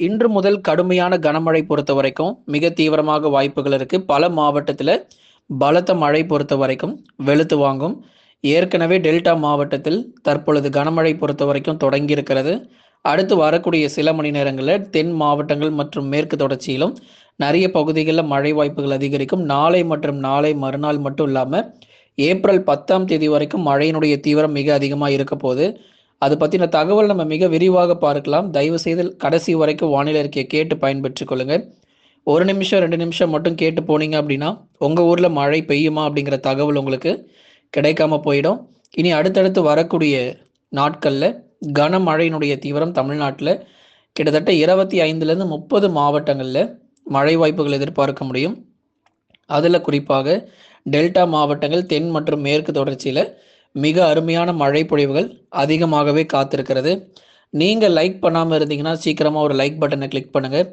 இன்று முதல் கடுமையான கனமழை பொறுத்த வரைக்கும் மிக தீவிரமாக வாய்ப்புகள் இருக்கு. பல மாவட்டத்தில் பலத்த மழை பொறுத்த வரைக்கும் வெளுத்து வாங்கும். ஏற்கனவே டெல்டா மாவட்டத்தில் தற்பொழுது கனமழை பொறுத்த வரைக்கும் தொடங்கி இருக்கிறது அடுத்து வரக்கூடிய சில மணி நேரங்களில் தென் மாவட்டங்கள் மற்றும் மேற்கு தொடர்ச்சியிலும் நிறைய பகுதிகளில் மழை வாய்ப்புகள் அதிகரிக்கும். நாளை மற்றும் நாளை மறுநாள் மட்டும் இல்லாமல் ஏப்ரல் பத்தாம் தேதி வரைக்கும் மழையினுடைய தீவிரம் மிக அதிகமாக இருக்க போது அது பற்றின தகவல் நம்ம மிக விரிவாக பார்க்கலாம். தயவு செய்து கடைசி வரைக்கும் வானிலை இருக்கையை கேட்டு பயன்பெற்று கொள்ளுங்கள். ஒரு நிமிஷம் ரெண்டு நிமிஷம் மட்டும் கேட்டு போனீங்க அப்படின்னா உங்கள் ஊரில் மழை பெய்யுமா அப்படிங்கிற தகவல் உங்களுக்கு கிடைக்காம போயிடும். இனி அடுத்தடுத்து வரக்கூடிய நாட்களில் கனமழையினுடைய தீவிரம் தமிழ்நாட்டில் கிட்டத்தட்ட இருபத்தி ஐந்துலேருந்து முப்பது மாவட்டங்களில் மழை வாய்ப்புகள் எதிர்பார்க்க முடியும். அதில் குறிப்பாக டெல்டா மாவட்டங்கள் தென் மற்றும் மேற்கு தொடர்ச்சியில் மிக அருமையான மழை பொழிவுகள் அதிகமாகவே காத்திருக்கிறது. நீங்கள் லைக் பண்ணாமல் இருந்தீங்கன்னா சீக்கிரமாக ஒரு லைக் பட்டனை கிளிக் பண்ணுங்கள்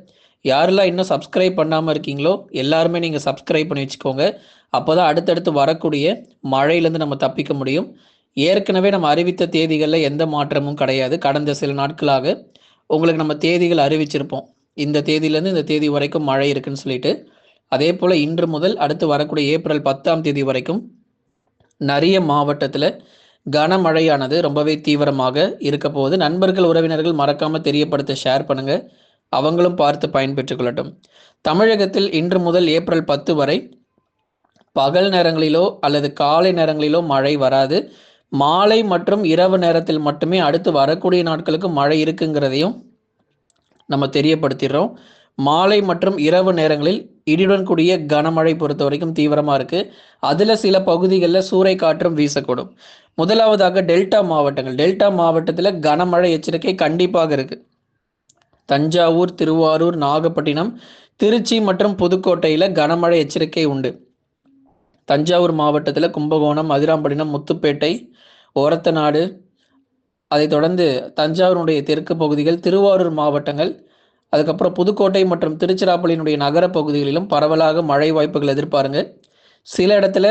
யாரெல்லாம் இன்னும் சப்ஸ்கிரைப் பண்ணாமல் இருக்கீங்களோ எல்லாருமே நீங்கள் சப்ஸ்கிரைப் பண்ணி வச்சுக்கோங்க. அப்போ தான் அடுத்தடுத்து வரக்கூடிய மழையிலேருந்து நம்ம தப்பிக்க முடியும். ஏற்கனவே நம்ம அறிவித்த தேதிகளில் எந்த மாற்றமும் கிடையாது. கடந்த சில நாட்களாக உங்களுக்கு நம்ம தேதிகள் அறிவிச்சிருப்போம். இந்த தேதியிலேருந்து இந்த தேதி வரைக்கும் மழை இருக்குன்னு சொல்லிட்டு. அதே போல் இன்று முதல் அடுத்து வரக்கூடிய ஏப்ரல் பத்தாம் தேதி வரைக்கும் நிறைய மாவட்டத்தில் கனமழையானது ரொம்பவே தீவிரமாக இருக்க போகுது. நண்பர்கள் உறவினர்கள் மறக்காமல் தெரியப்படுத்த ஷேர் பண்ணுங்கள் அவங்களும் பார்த்து பயன்பெற்றுக் கொள்ளட்டும். தமிழகத்தில் இன்று முதல் ஏப்ரல் பத்து வரை பகல் நேரங்களிலோ அல்லது காலை நேரங்களிலோ மழை வராது. மாலை மற்றும் இரவு நேரத்தில் மட்டுமே அடுத்து வரக்கூடிய நாட்களுக்கு மழை இருக்குங்கிறதையும் நம்ம தெரியப்படுத்திடுறோம். மாலை மற்றும் இரவு நேரங்களில் இடியுடன் கூடிய கனமழை பொறுத்த வரைக்கும் தீவிரமாக இருக்குது அதில் சில பகுதிகளில் சூறை காற்றும் வீசக்கூடும். முதலாவதாக டெல்டா மாவட்டங்கள். டெல்டா மாவட்டத்தில் கனமழை எச்சரிக்கை கண்டிப்பாக இருக்குது தஞ்சாவூர் திருவாரூர் நாகப்பட்டினம் திருச்சி மற்றும் புதுக்கோட்டையில் கனமழை எச்சரிக்கை உண்டு. தஞ்சாவூர் மாவட்டத்தில் கும்பகோணம் அதிராம்பட்டினம் முத்துப்பேட்டை ஓரத்தநாடு. அதைத் தொடர்ந்து தஞ்சாவூருடைய தெற்கு பகுதிகள் திருவாரூர் மாவட்டங்கள் அதுக்கப்புறம் புதுக்கோட்டை மற்றும் திருச்சிராப்பள்ளியினுடைய நகர பகுதிகளிலும் பரவலாக மழை வாய்ப்புகள் எதிர்பாருங்க. சில இடத்துல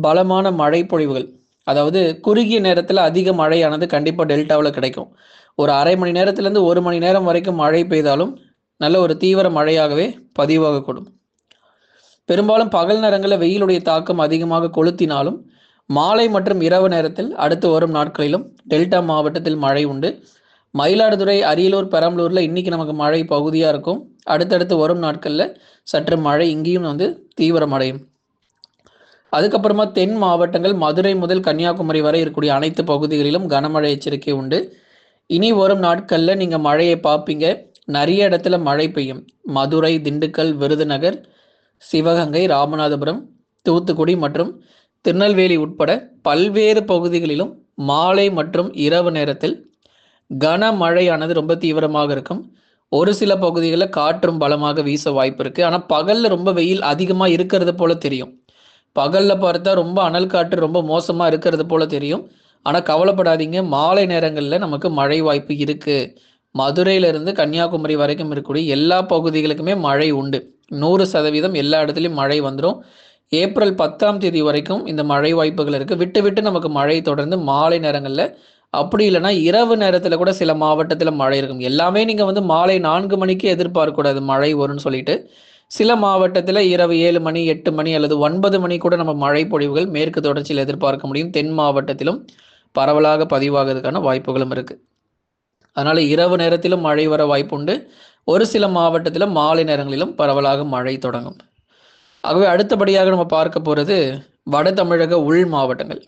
பலமான மழை பொழிவுகள். அதாவது குறுகிய நேரத்தில் அதிக மழையானது கண்டிப்பாக டெல்டாவில் கிடைக்கும். ஒரு அரை மணி நேரத்திலேருந்து ஒரு மணி நேரம் வரைக்கும் மழை பெய்தாலும் நல்ல ஒரு தீவிர மழையாகவே பதிவாகக்கூடும். பெரும்பாலும் பகல் நேரங்களில் வெயிலுடைய தாக்கம் அதிகமாக கொளுத்தினாலும் மாலை மற்றும் இரவு நேரத்தில் அடுத்து வரும் நாட்களிலும் டெல்டா மாவட்டத்தில் மழை உண்டு. மயிலாடுதுறை அரியலூர் பெரம்பலூரில் இன்றைக்கி நமக்கு மழை பகுதியாக இருக்கும். அடுத்தடுத்து வரும் நாட்களில் சற்று மழை இங்கேயும் வந்து தீவிரமடையும் அதுக்கப்புறமா தென் மாவட்டங்கள் மதுரை முதல் கன்னியாகுமரி வரை இருக்கக்கூடிய அனைத்து பகுதிகளிலும் கனமழை எச்சரிக்கை உண்டு. இனி வரும் நாட்களில் நீங்கள் மழையை பார்ப்பீங்க. நிறைய இடத்துல மழை பெய்யும். மதுரை திண்டுக்கல் விருதுநகர் சிவகங்கை ராமநாதபுரம் தூத்துக்குடி மற்றும் திருநெல்வேலி உட்பட பல்வேறு பகுதிகளிலும் மாலை மற்றும் இரவு நேரத்தில் கனமழையானது ரொம்ப தீவிரமாக இருக்கும். ஒரு சில பகுதிகளில் காற்றும் பலமாக வீச வாய்ப்பு இருக்குது ஆனால் பகலில் ரொம்ப வெயில் அதிகமாக இருக்கிறது போல தெரியும். பகலில் பார்த்தா ரொம்ப அனல் காற்று ரொம்ப மோசமாக இருக்கிறது போல தெரியும். ஆனால் கவலைப்படாதீங்க. மாலை நேரங்களில் நமக்கு மழை வாய்ப்பு இருக்குது மதுரையிலிருந்து கன்னியாகுமரி வரைக்கும் இருக்கக்கூடிய எல்லா பகுதிகளுக்குமே மழை உண்டு. நூறு சதவீதம் எல்லா இடத்துலையும் மழை வந்துடும் ஏப்ரல் பத்தாம் தேதி வரைக்கும் இந்த மழை வாய்ப்புகள் இருக்குது விட்டு விட்டு நமக்கு மழை தொடர்ந்து மாலை நேரங்களில் அப்படி இல்லைன்னா இரவு நேரத்தில் கூட சில மாவட்டத்தில் மழை இருக்கும். எல்லாமே நீங்கள் வந்து மாலை நான்கு மணிக்கு எதிர்பார்க்கக்கூடாது மழை வரும்னு சொல்லிட்டு சில மாவட்டத்தில் இரவு ஏழு மணி எட்டு மணி அல்லது ஒன்பது மணி கூட நம்ம மழை பொழிவுகள் மேற்கு தொடர்ச்சியில் எதிர்பார்க்க முடியும். தென் மாவட்டத்திலும் பரவலாக பதிவாகிறதுக்கான வாய்ப்புகளும் இருக்குது அதனால் இரவு நேரத்திலும் மழை வர வாய்ப்புண்டு ஒரு சில மாவட்டத்தில் மாலை நேரங்களிலும் பரவலாக மழை தொடங்கும். ஆகவே அடுத்தபடியாக நம்ம பார்க்க போகிறது வட தமிழக உள் மாவட்டங்கள்.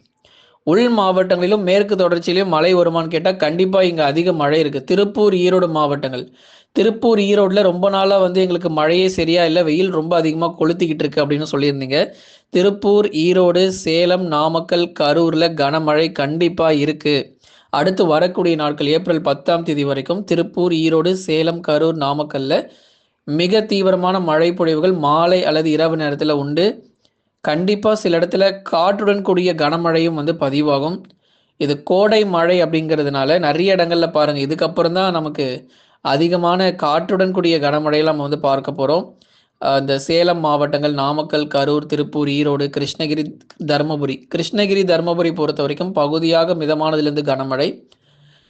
உள் மாவட்டங்களிலும் மேற்கு தொடர்ச்சியிலும் மழை வருமானு கேட்டால் கண்டிப்பாக இங்கே அதிக மழை இருக்குது திருப்பூர் ஈரோடு மாவட்டங்கள். திருப்பூர் ஈரோடில் ரொம்ப நாளாக வந்து எங்களுக்கு மழையே சரியா இல்லை. வெயில் ரொம்ப அதிகமாக கொளுத்திக்கிட்டு இருக்கு அப்படின்னு சொல்லியிருந்தீங்க. திருப்பூர் ஈரோடு சேலம் நாமக்கல் கரூரில் கனமழை கண்டிப்பாக இருக்குது அடுத்து வரக்கூடிய நாட்கள் ஏப்ரல் பத்தாம் தேதி வரைக்கும் திருப்பூர் ஈரோடு சேலம் கரூர் நாமக்கல்ல மிக தீவிரமான மழை பொழிவுகள் மாலை அல்லது இரவு நேரத்தில் உண்டு. கண்டிப்பாக சில இடத்துல காற்றுடன் கூடிய கனமழையும் வந்து பதிவாகும். இது கோடை மழை அப்படிங்கிறதுனால நிறைய இடங்கள்ல பாருங்கள் இதுக்கப்புறம் தான் நமக்கு அதிகமான காற்றுடன் கூடிய கனமழையெல்லாம் நம்ம வந்து பார்க்க போகிறோம் இந்த சேலம் மாவட்டங்கள் நாமக்கல் கரூர் திருப்பூர் ஈரோடு கிருஷ்ணகிரி தருமபுரி கிருஷ்ணகிரி தருமபுரி பொறுத்த வரைக்கும் பகுதியாக மிதமானதிலிருந்து கனமழை.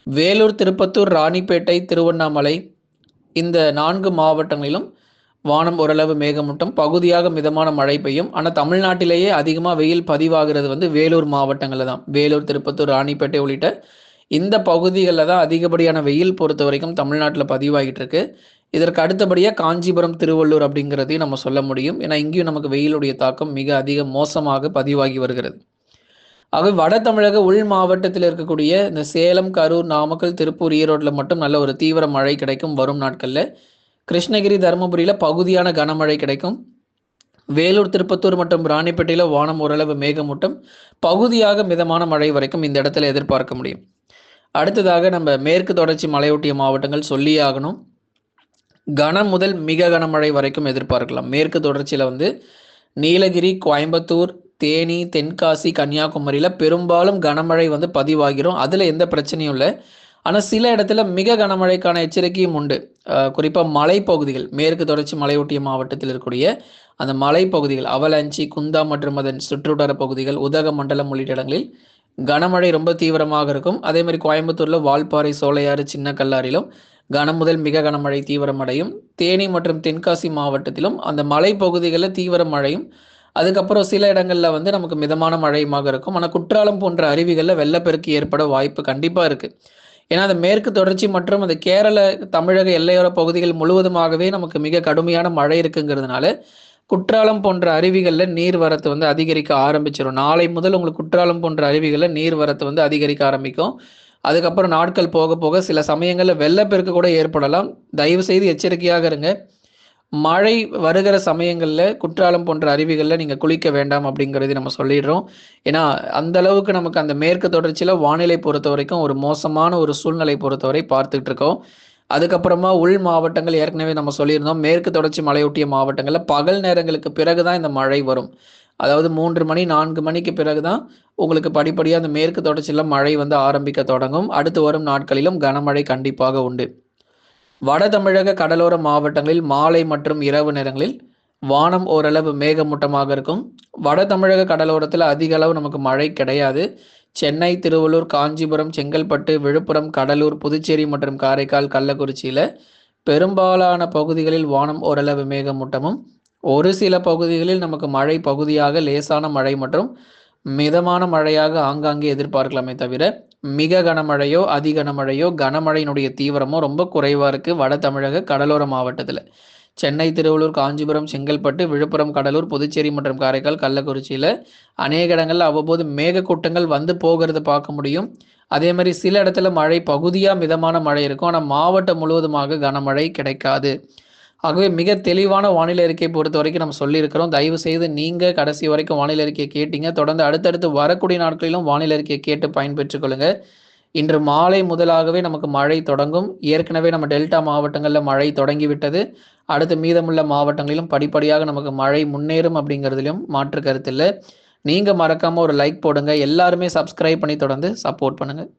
வேலூர் திருப்பத்தூர் ராணிப்பேட்டை திருவண்ணாமலை இந்த நான்கு மாவட்டங்களிலும் வானம் ஓரளவு மேகமூட்டம் பகுதியாக மிதமான மழை பெய்யும். ஆனால் தமிழ்நாட்டிலேயே அதிகமாக வெயில் பதிவாகிறது வந்து வேலூர் மாவட்டங்களில் தான். வேலூர் திருப்பத்தூர் ராணிப்பேட்டை உள்ளிட்ட இந்த பகுதிகளில் தான் அதிகப்படியான வெயில் பொறுத்த வரைக்கும் தமிழ்நாட்டில் பதிவாகிட்டு இருக்கு. இதற்கு அடுத்தபடியாக காஞ்சிபுரம் திருவள்ளூர் அப்படிங்கிறதையும் நம்ம சொல்ல முடியும். ஏன்னா இங்கேயும் நமக்கு வெயிலுடைய தாக்கம் மிக அதிக மோசமாக பதிவாகி வருகிறது. ஆகவே வட தமிழக உள் மாவட்டத்தில் இருக்கக்கூடிய இந்த சேலம் கரூர் நாமக்கல் திருப்பூர் ஈரோட்டில் மட்டும் நல்ல ஒரு தீவிர மழை கிடைக்கும் வரும் நாட்களில். கிருஷ்ணகிரி தருமபுரியில் பகுதியான கனமழை கிடைக்கும். வேலூர் திருப்பத்தூர் மற்றும் ராணிப்பேட்டையில் வானம் ஓரளவு மேகமூட்டம். பகுதியாக மிதமான மழை வரைக்கும் இந்த இடத்துல எதிர்பார்க்க முடியும். அடுத்ததாக நம்ம மேற்கு தொடர்ச்சி மலையொட்டிய மாவட்டங்கள் சொல்லியே ஆகணும். கனம் முதல் மிக கனமழை வரைக்கும் எதிர்பார்க்கலாம். மேற்கு தொடர்ச்சியில் வந்து நீலகிரி கோயம்புத்தூர் தேனி தென்காசி கன்னியாகுமரியில் பெரும்பாலும் கனமழை வந்து பதிவாகிரும். அதில் எந்த பிரச்சனையும் இல்லை. ஆனால் சில இடத்துல மிக கனமழைக்கான எச்சரிக்கையும் உண்டு. குறிப்பாக மலைப்பகுதிகள் மேற்கு தொடர்ச்சி மலையொட்டிய மாவட்டத்தில் இருக்கக்கூடிய அந்த மலைப்பகுதிகள் அவலாஞ்சி குந்தா மற்றும் அதன் சுற்றுவட்டார பகுதிகள் உதகமண்டலம் உள்ளிட்ட இடங்களில் கனமழை ரொம்ப தீவிரமாக இருக்கும். அதே மாதிரி கோயம்புத்தூரில் வால்பாறை சோலையாறு சின்ன கல்லாரிலும் கனம் முதல் மிக கனமழை தீவிரமடையும். தேனி மற்றும் தென்காசி மாவட்டத்திலும் அந்த மலைப்பகுதிகளில் தீவிர மழையும். அதுக்கப்புறம் சில இடங்களில் வந்து நமக்கு மிதமான மழையுமாக இருக்கும். ஆனால் குற்றாலம் போன்ற அருவிகளில் வெள்ளப்பெருக்கு ஏற்பட வாய்ப்பு கண்டிப்பாக இருக்குது ஏன்னா அந்த மேற்கு தொடர்ச்சி மற்றும் அந்த கேரள தமிழக எல்லையோர பகுதிகள் முழுவதுமாகவே நமக்கு மிக கடுமையான மழை இருக்குங்கிறதுனால குற்றாலம் போன்ற அருவிகளில் நீர் வரத்து வந்து அதிகரிக்க ஆரம்பிச்சிடும் நாளை முதல் உங்களுக்கு குற்றாலம் போன்ற அருவிகளில் நீர் வரத்து வந்து அதிகரிக்க ஆரம்பிக்கும். அதுக்கப்புறம் நாட்கள் போக போக சில சமயங்களில் வெள்ளப்பெருக்கு கூட ஏற்படலாம். தயவு செய்து எச்சரிக்கையாக இருங்க. மழை வருகிற சமயங்களில் குற்றாலம் போன்ற அருவிகளில் நீங்கள் குளிக்க வேண்டாம் அப்படிங்கிறது நம்ம சொல்லிடுறோம். ஏன்னா அந்த அளவுக்கு நமக்கு அந்த மேற்கு தொடர்ச்சியில் வானிலை பொறுத்த வரைக்கும் ஒரு மோசமான ஒரு சூழ்நிலை பொறுத்தவரை பார்த்துட்டு இருக்கோம். அதுக்கப்புறமா உள் மாவட்டங்கள் ஏற்கனவே நம்ம சொல்லியிருந்தோம். மேற்கு தொடர்ச்சி மலையொட்டிய மாவட்டங்களில் பகல் நேரங்களுக்கு பிறகு தான் இந்த மழை வரும். அதாவது மூன்று மணி நான்கு மணிக்கு பிறகு தான் உங்களுக்கு படிப்படியாக அந்த மேற்கு தொடர்ச்சியில் மழை வந்து ஆரம்பிக்க தொடங்கும். அடுத்து வரும் நாட்களிலும் கனமழை கண்டிப்பாக உண்டு. வட தமிழக கடலோர மாவட்டங்களில் மாலை மற்றும் இரவு நேரங்களில் வானம் ஓரளவு மேகமூட்டமாக இருக்கும். வட தமிழக கடலோரத்தில் அதிக அளவு நமக்கு மழை கிடையாது. சென்னை திருவள்ளூர் காஞ்சிபுரம் செங்கல்பட்டு விழுப்புரம் கடலூர் புதுச்சேரி மற்றும் காரைக்கால் கள்ளக்குறிச்சியில் பெரும்பாலான பகுதிகளில் வானம் ஓரளவு மேகமூட்டமும் ஒரு சில பகுதிகளில் நமக்கு மழை பகுதியாக லேசான மழை மற்றும் மிதமான மழையாக ஆங்காங்கே எதிர்பார்க்கலாமே தவிர மிக கனமழையோ அதி கனமழையோ கனமழையினுடைய தீவிரமோ ரொம்ப குறைவாக இருக்குது வட தமிழக கடலோர மாவட்டத்தில். சென்னை திருவள்ளூர் காஞ்சிபுரம் செங்கல்பட்டு விழுப்புரம் கடலூர் புதுச்சேரி மற்றும் காரைக்கால் கள்ளக்குறிச்சியில் அநேக இடங்களில் அவ்வப்போது மேகக்கூட்டங்கள் வந்து போகிறத பார்க்க முடியும். அதே மாதிரி சில இடத்துல மழை பகுதியாக மிதமான மழை இருக்கும். ஆனால் மாவட்டம் முழுவதுமாக கனமழை கிடைக்காது. ஆகவே மிக தெளிவான வானிலை அறிக்கை பொறுத்த வரைக்கும் நம்ம சொல்லியிருக்கிறோம். தயவு செய்து நீங்கள் கடைசி வரைக்கும் வானிலை அறிக்கையை கேட்டீங்க. தொடர்ந்து அடுத்தடுத்து வரக்கூடிய நாட்களிலும் வானிலை அறிக்கையை கேட்டு பயன்பெற்றுக் கொள்ளுங்க இன்று மாலை முதலாகவே நமக்கு மழை தொடங்கும். ஏற்கனவே நம்ம டெல்டா மாவட்டங்களில் மழை தொடங்கிவிட்டது. அடுத்து மீதமுள்ள மாவட்டங்களிலும் படிப்படியாக நமக்கு மழை முன்னேறும் அப்படிங்கிறதுலையும் மாற்று கருத்து இல்லை. நீங்கள் மறக்காமல் ஒரு லைக் போடுங்க. எல்லாருமே சப்ஸ்கிரைப் பண்ணி தொடர்ந்து சப்போர்ட் பண்ணுங்கள்